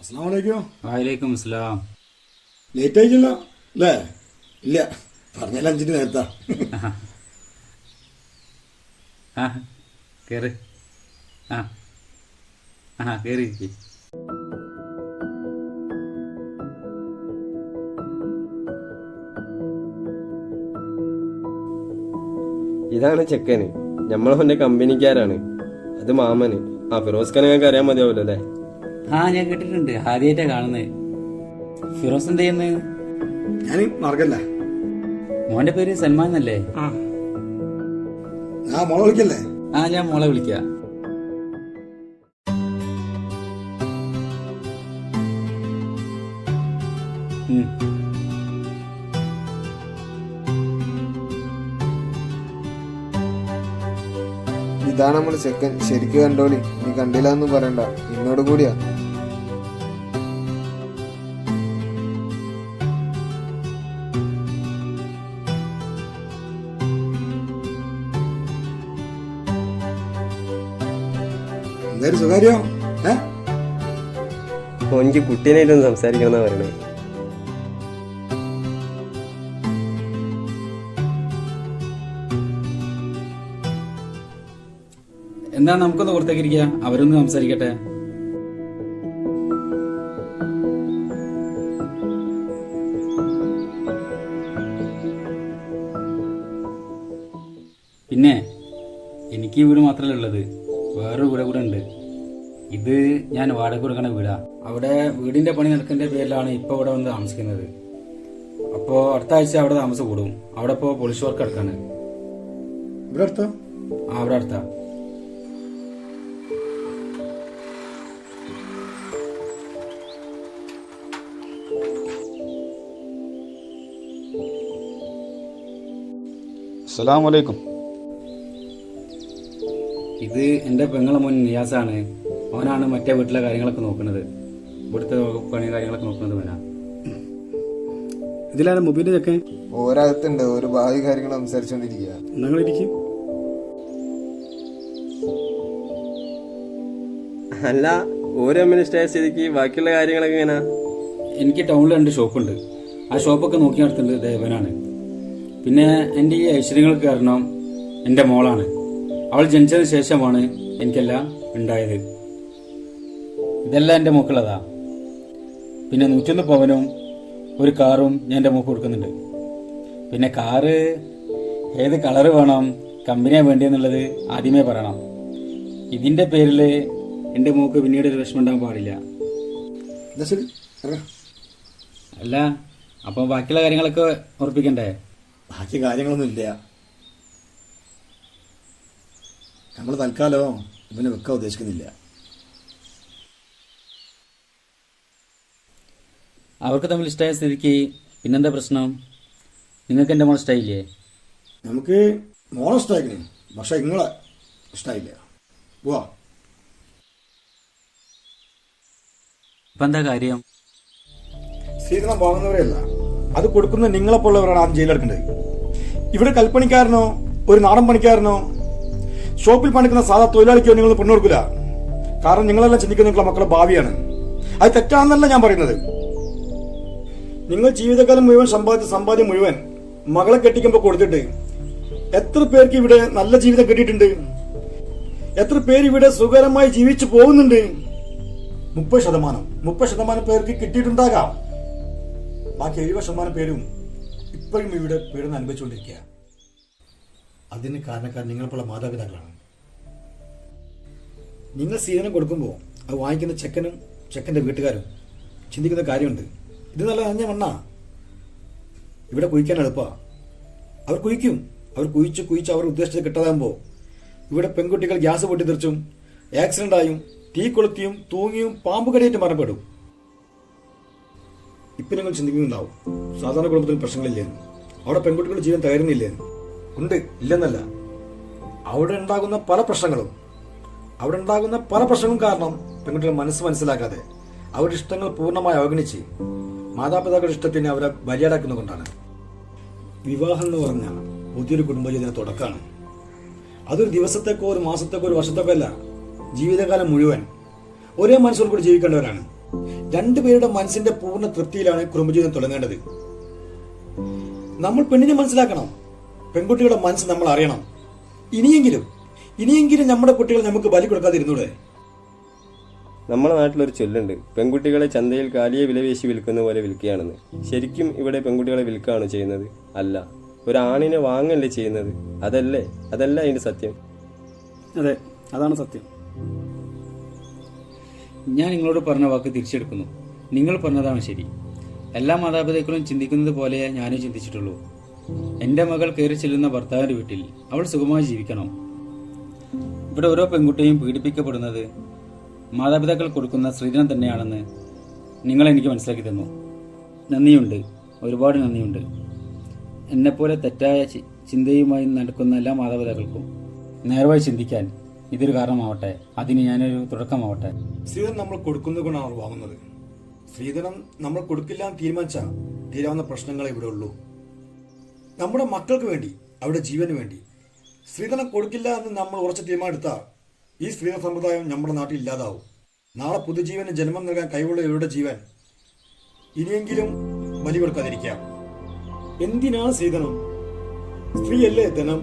അസ്സലാമലൈക്കും. വാലേക്കും അസ്സലാം. ലേറ്റ് ആയില്ല അല്ലേ ഇല്ല. പറഞ്ഞാൽ അഞ്ചിന് നേരത്താ. കേറ്. ആ ആ കേറി. ഇതാണ് ചെക്കന്. നമ്മളവന്റെ കമ്പനിക്കാരാണ് അത് മാമന്. ആ ഫിറോസ് ഖാൻ ഞങ്ങൾക്ക് അറിയാൻ മതിയാവില്ല അല്ലേ ആ ഞാൻ കേട്ടിട്ടുണ്ട്. ആദ്യമായിട്ടാ കാണുന്നത്. ഫിറോസ് എന്ത് ചെയ്യുന്നത് ഞാൻ മോന്റെ പേര് സൽമാൻ അല്ലേ ആ. മോളെ വിളിക്കല്ലേ? ആ ഞാൻ മോളെ വിളിക്കാം. ഇതാണ് നമ്മൾ ചെക്കൻ ശരിക്കും കണ്ടോളി. നീ കണ്ടില്ല എന്നും പറയണ്ട. നിന്നോട് കൂടിയാ. എന്തായാലും സുഖാര്യോ? എനിക്ക് കുട്ടീനായിട്ടൊന്ന് സംസാരിക്കണം എന്നാ പറയണേ. എന്താ നമുക്കൊന്ന് പുറത്തേക്ക് ഇരിക്കുക അവരൊന്ന് സംസാരിക്കട്ടെ. പിന്നെ എനിക്ക് ഇവർ വീട് മാത്രമല്ല ഉള്ളത്. വേറൊരു വീട് കൂടെ ഉണ്ട്. ഇത് ഞാൻ വാടക കൊടുക്കണ വീടാ. അവിടെ വീടിന്റെ പണി നടക്കേണ്ട പേരിലാണ് ഇപ്പൊ ഇവിടെ വന്ന് താമസിക്കുന്നത്. അപ്പോ അടുത്ത ആഴ്ച അവിടെ താമസം കൂടും. അവിടെ ഇപ്പോ പോളിഷ് വർക്ക് എടുക്കാണ്. ഇവിടെ അടുത്ത? ആ അവിടെ അടുത്താ. അസ്സലാമലൈക്കും ഇത് എന്റെ പെങ്ങളെ മോൻ നിയാസാണ്. അവനാണ് മറ്റേ വീട്ടിലെ കാര്യങ്ങളൊക്കെ നോക്കുന്നത്. ഇവിടുത്തെ പണി കാര്യങ്ങളൊക്കെ നോക്കുന്നത് അവനാ ഇതിലാണ് മൊബൈലിൽ ഒക്കെ ഓരകത്തുണ്ട് ഒരു ഭാവി കാര്യങ്ങൾ സംസാരിച്ചോണ്ടിരിക്കുക നിങ്ങൾ ഇരിക്കും. അല്ല ഓരോ സ്റ്റേ സ്ഥിതിക്ക് ബാക്കിയുള്ള കാര്യങ്ങളൊക്കെ എങ്ങനെയാ എനിക്ക് ടൗണിൽ രണ്ട് ഷോപ്പുണ്ട്. ആ ഷോപ്പൊക്കെ നോക്കി നടത്തുന്നത് ദേവനാണ് പിന്നെ എന്റെ ഈ ഐശ്വര്യങ്ങൾക്ക് കാരണം എന്റെ മോളാണ്. അവൾ ജനിച്ചതിന് ശേഷമാണ് എനിക്കെല്ലാം ഉണ്ടായത്. ഇതെല്ലാം എന്റെ മൂക്കുള്ളതാ. പിന്നെ നൂറ്റൊന്ന് പവനും ഒരു കാറും ഞാൻ എന്റെ മൂക്ക് കൊടുക്കുന്നുണ്ട്. പിന്നെ കാറ് ഏത് കളറ് വേണം കമ്പനിയാണ് വേണ്ടിയെന്നുള്ളത് ആദ്യമേ പറയണം. ഇതിന്റെ പേരിൽ എന്റെ മൂക്ക് പിന്നീട് ഒരു വിഷമം ഉണ്ടാകാൻ പാടില്ല. അല്ല അപ്പൊ ബാക്കിയുള്ള കാര്യങ്ങളൊക്കെ ഉറപ്പിക്കണ്ടേ? ബാക്കി കാര്യങ്ങളൊന്നും ഇല്ല. നമ്മൾ തൽക്കാലം ഇവനെ വെക്കാൻ ഉദ്ദേശിക്കുന്നില്ല. അവർക്ക് തമ്മിൽ ഇഷ്ടമായ സ്ഥിതിക്ക് പിന്നെന്താ പ്രശ്നം? നിങ്ങൾക്ക് എന്റെ മോൾ ഇഷ്ടമായില്ലേ നമുക്ക് മോളെ ഇഷ്ടമായിക്കണേ പക്ഷെ നിങ്ങളെ ഇഷ്ടമായില്ല പോവാ. ഇപ്പൊ എന്താ കാര്യം? സ്ത്രീധനം വാങ്ങുന്നവരെയല്ല അത് കൊടുക്കുന്ന നിങ്ങളെപ്പോലുള്ളവരാണ് ആദ്യം ജയിലെടുക്കേണ്ടത് ഇവിടെ കൽപ്പണിക്കാരനോ ഒരു നാടൻ പണിക്കാരനോ ഷോപ്പിൽ പണിക്കുന്ന സാധാ തൊഴിലാളിക്കോ നിങ്ങൾ പൊണ്ണോർക്കില്ല കാരണം നിങ്ങളെല്ലാം ചിന്തിക്കുന്ന നിങ്ങളുടെ മക്കളുടെ ഭാവിയാണ്. അത് തെറ്റാണെന്നല്ല ഞാൻ പറയുന്നത്. നിങ്ങൾ ജീവിതകാലം മുഴുവൻ സമ്പാദിച്ച സമ്പാദ്യം മുഴുവൻ മകളെ കെട്ടിക്കുമ്പോൾ കൊടുത്തിട്ട് എത്ര പേർക്ക് ഇവിടെ നല്ല ജീവിതം കിട്ടിയിട്ടുണ്ട്? എത്ര പേര് ഇവിടെ സുഖകരമായി ജീവിച്ചു പോകുന്നുണ്ട്? മുപ്പത് ശതമാനം. മുപ്പത് ശതമാനം പേർക്ക് കിട്ടിയിട്ടുണ്ടാകാം. ബാക്കി എഴുപത് ശതമാനം പേരും ഇപ്പോഴും ഇവിടെ പേരുന്ന് അനുഭവിച്ചുകൊണ്ടിരിക്കുക അതിന് കാരണക്കാർ നിങ്ങളെപ്പോലുള്ള മാതാപിതാക്കളാണ്. നിങ്ങൾ സീതനം കൊടുക്കുമ്പോൾ അത് വാങ്ങിക്കുന്ന ചെക്കനും ചെക്കന്റെ വീട്ടുകാരും ചിന്തിക്കുന്ന കാര്യമുണ്ട്. ഇത് നല്ല നഞ്ഞ മണ്ണാ. ഇവിടെ കുഴിക്കാൻ എളുപ്പമാണ് അവർ കുഴിക്കും. അവർ കുഴിച്ച് കുഴിച്ച് അവർ ഉദ്ദേശിച്ചത് കിട്ടാതാകുമ്പോൾ ഇവിടെ പെൺകുട്ടികൾ ഗ്യാസ് പൊട്ടിത്തെറിച്ചും ആക്സിഡന്റ് ആയും തീ കൊളുത്തിയും തൂങ്ങിയും പാമ്പ് കടിയേറ്റ് മരണപ്പെടും. ഇപ്പൊ നിങ്ങൾ ചിന്തിക്കുന്നുണ്ടാവും. സാധാരണ കുടുംബത്തിൽ പ്രശ്നങ്ങളില്ലേ? അവിടെ പെൺകുട്ടികളുടെ ജീവൻ തകരുന്നില്ലേ? ഉണ്ട് ഇല്ലെന്നല്ല. അവിടെ ഉണ്ടാകുന്ന പല പ്രശ്നങ്ങളും. അവിടെ ഉണ്ടാകുന്ന പല പ്രശ്നങ്ങളും കാരണം പെൺകുട്ടികൾ മനസ്സ് മനസ്സിലാക്കാതെ അവരുടെ ഇഷ്ടങ്ങൾ പൂർണമായി അവഗണിച്ച് മാതാപിതാക്കളുടെ ഇഷ്ടത്തിന് അവരെ ബലിയാടാക്കുന്നതുകൊണ്ടാണ് വിവാഹം എന്ന് പറഞ്ഞ പുതിയൊരു കുടുംബജീവിതത്തിന് തുടക്കമാണ് അതൊരു ദിവസത്തേക്കോ ഒരു മാസത്തേക്കോ ഒരു വർഷത്തേക്കോ അല്ല ജീവിതകാലം മുഴുവൻ ഒരേ മനസ്സോട് കൂടി ജീവിക്കേണ്ടവരാണ്. രണ്ടുപേരുടെ മനസ്സിന്റെ പൂർണ തൃപ്തിയിലാണ് കുടുംബജീവിതം തുടങ്ങേണ്ടത്. നമ്മൾ പെണ്ണിനെ മനസ്സിലാക്കണം. പെൺകുട്ടികളുടെ മനസ്സ് നമ്മൾ അറിയണം ഇനിയെങ്കിലും ഇനിയെങ്കിലും നമ്മുടെ കുട്ടികൾ നമുക്ക് ബലി കൊടുക്കാതിരുന്നൂടെ? നമ്മുടെ നാട്ടിലൊരു ചൊല്ലുണ്ട്. പെൺകുട്ടികളെ ചന്തയിൽ കാലിയെ വിലവേശി വിൽക്കുന്ന പോലെ വിൽക്കുകയാണെന്ന്. ശരിക്കും ഇവിടെ പെൺകുട്ടികളെ വിൽക്കുകയാണ് ചെയ്യുന്നത്? അല്ല. ഒരു ആണിനെ വാങ്ങല്ലേ ചെയ്യുന്നത്? അതല്ലേ? അതല്ല അതിന്റെ സത്യം. അതെ അതാണ് സത്യം. ഞാൻ നിങ്ങളോട് പറഞ്ഞ വാക്ക് തിരിച്ചെടുക്കുന്നു. നിങ്ങൾ പറഞ്ഞതാണ് ശരി. എല്ലാ മാതാപിതാക്കളും ചിന്തിക്കുന്നത് പോലെ ഞാനും ചിന്തിച്ചിട്ടുള്ളൂ. എന്റെ മകൾ കയറി ചെല്ലുന്ന ഭർത്താവിന്റെ വീട്ടിൽ അവൾ സുഖമായി ജീവിക്കണം. ഇവിടെ ഓരോ പെൺകുട്ടിയും പീഡിപ്പിക്കപ്പെടുന്നത് മാതാപിതാക്കൾ കൊടുക്കുന്ന സ്ത്രീധനം തന്നെയാണെന്ന് നിങ്ങൾ എനിക്ക് മനസ്സിലാക്കി തന്നു. നന്ദിയുണ്ട്. ഒരുപാട് നന്ദിയുണ്ട്. എന്നെപ്പോലെ തെറ്റായ ചിന്തയുമായി നടക്കുന്ന എല്ലാ മാതാപിതാക്കൾക്കും നേർവായി ചിന്തിക്കാൻ ഇതൊരു കാരണമാവട്ടെ. അതിന് ഞാനൊരു തുടക്കമാവട്ടെ. സ്ത്രീധനം നമ്മൾ കൊടുക്കുന്നത് കൊണ്ടാണ് വാങ്ങുന്നത്. സ്ത്രീധനം നമ്മൾ കൊടുക്കില്ല എന്ന് തീരുമാനിച്ച തീരാവുന്ന പ്രശ്നങ്ങളെ ഇവിടെ ഉള്ളൂ. നമ്മുടെ മക്കൾക്ക് വേണ്ടി അവരുടെ ജീവന് വേണ്ടി. സ്ത്രീധനം കൊടുക്കില്ല എന്ന് നമ്മൾ ഉറച്ച തീരുമാനം എടുത്താൽ ഈ സ്ത്രീധന സമ്പ്രദായം നമ്മുടെ നാട്ടിൽ ഇല്ലാതാവും. നാളെ പുതുജീവന് ജന്മം നൽകാൻ കഴിവുള്ള ഇവരുടെ ജീവൻ ഇനിയെങ്കിലും ബലി കൊടുക്കാതിരിക്കാം എന്തിനാണ് സ്ത്രീധനം? സ്ത്രീയല്ലേ ധനം?